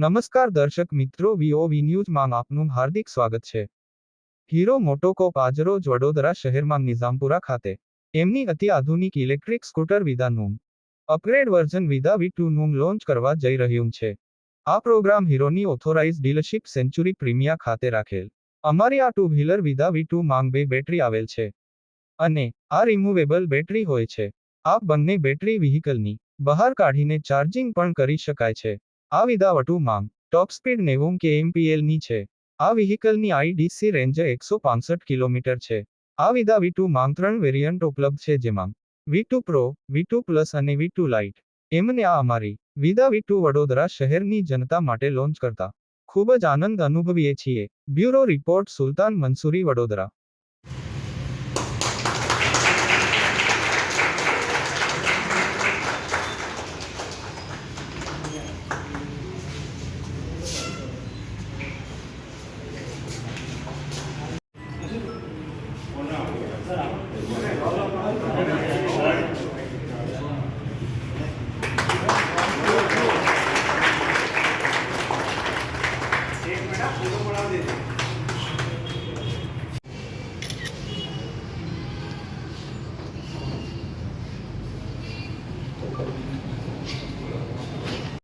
નમસ્કાર દર્શક મિત્રો વીઓવી ન્યૂઝમાં આપનું હાર્દિક સ્વાગત છે. હીરો મોટોકોપ આજરોજ વડોદરા શહેરમાં નિઝામપુરા ખાતે. એમની અતિ આધુનિક ઇલેક્ટ્રિક સ્કૂટર વિદાનું અપગ્રેડ વર્ઝન વિદા વી ટુનું લોન્ચ કરવા જઈ રહ્યું છે. આ પ્રોગ્રામ હીરોની ઓથોરાઇઝ ડીલરશિપ સેન્ચુરી પ્રીમિયા ખાતે રાખેલ. અમારી આ two wheeler Vida V two માંગ બે બેટરી આવેલ છે. અને આ રિમૂવેબલ બેટરી હોય છે. આ બંને બેટરી વ્હીકલની બહાર કાઢીને ચાર્જિંગ પણ કરી શકાય છે. આ વિદાવટુ માંગ, ટોપ સ્પીડ નેવું કે એમપીએલની છે. આ વ્હીકલની આઈડીસી રેન્જ એકસો પાસઠ કિલોમીટર છે. આ વિદા વી ટુ માંગ ત્રણ વેરિયન્ટ ઉપલબ્ધ છે જેમાં V two pro V two plus અને વી ટુ લાઇટ. એમને આ અમારી વિદા વી ટુ વડોદરા શહેરની જનતા માટે લોન્ચ કરતા ખૂબ જ આનંદ અનુભવીએ છીએ. Bureau report Sultan Mansuri, Vadodara.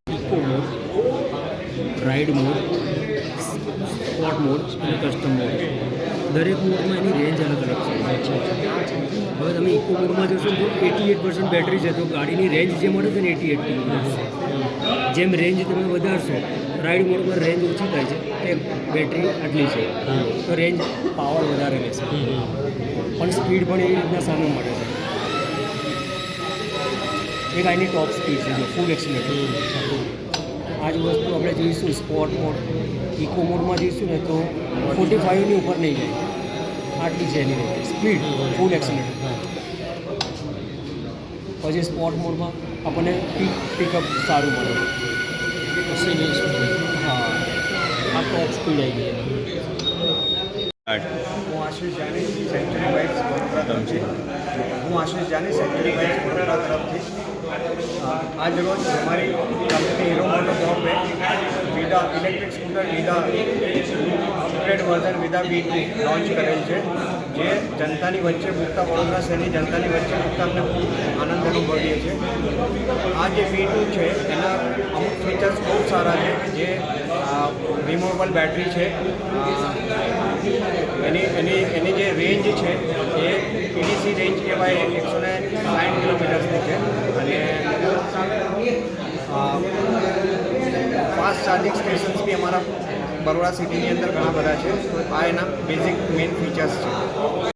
Eco mode ride mode sport mode અને કસ્ટમ મોડ દરેક મોડમાં એની રેન્જ અલગ અલગ છે. હવે તમે ઇકો મોડમાં જોશો તો એટી એટ પર્સન્ટ બેટરી છે. તો ગાડીની રેન્જ જે મળે છે ને એટી એટ કિલોમીટર. જેમ રેન્જ તમે વધારશો રાઇડ મોડમાં રેન્જ ઓછી થાય છે તે બેટરી આટલી છે. તો રેન્જ પાવર વધારે રહેશે પણ સ્પીડ પણ એવી રીતના સામે મળે છે. એક ગાડીની ટોપ સ્પીડ છે ફૂલ એક્સિલેટર આ જ વસ્તુ આપણે જોઈશું સ્પોર્ટ મોડ ઇકો મોડમાં જઈશું ને તો ફોર્ટી ફાઇવની ઉપર નહીં જાય. આટલી છે એની સ્પીડ ફૂલ એક્સિલેટર પછી સ્પોર્ટ મોડમાં આપણને પીક પિકઅપ સારું મળે. હા. આ ટોપ સ્પીડ આવી ગઈ. હું આશીષ જાની સેન્ચુરી બાઇક્સ વડોદરા તરફથી હું આશીષ જાની સેન્ચુરી બાઇક્સ વડોદરા તરફથી. આજ રોજ અમારી company Hero MotoCorp Vida electric scooter Vida upgrade version Vida V launch કરેલ છે, જે જનતાની વચ્ચે પૂરતા વડોદરા શહેરની જનતાની વચ્ચે પૂરતા અમને ખૂબ આનંદ અનુભવીએ છીએ આ જે બી ટુ છે, એના અમુક ફીચર્સ બહુ સારા છે, જે રિમોવેબલ બેટરી છે એની એની એની જે રેન્જ છે, એ પીડીસી રેન્જ કહેવાય, એકસો ને સાઠ કિલોમીટર્સની છે. અને ફાસ્ટ ચાર્જિંગ સ્ટેશન્સ બી અમારા બરોડા સિટીની અંદર ઘણા બધા છે. તો આ એના બેઝિક મેઇન ફીચર્સ છે.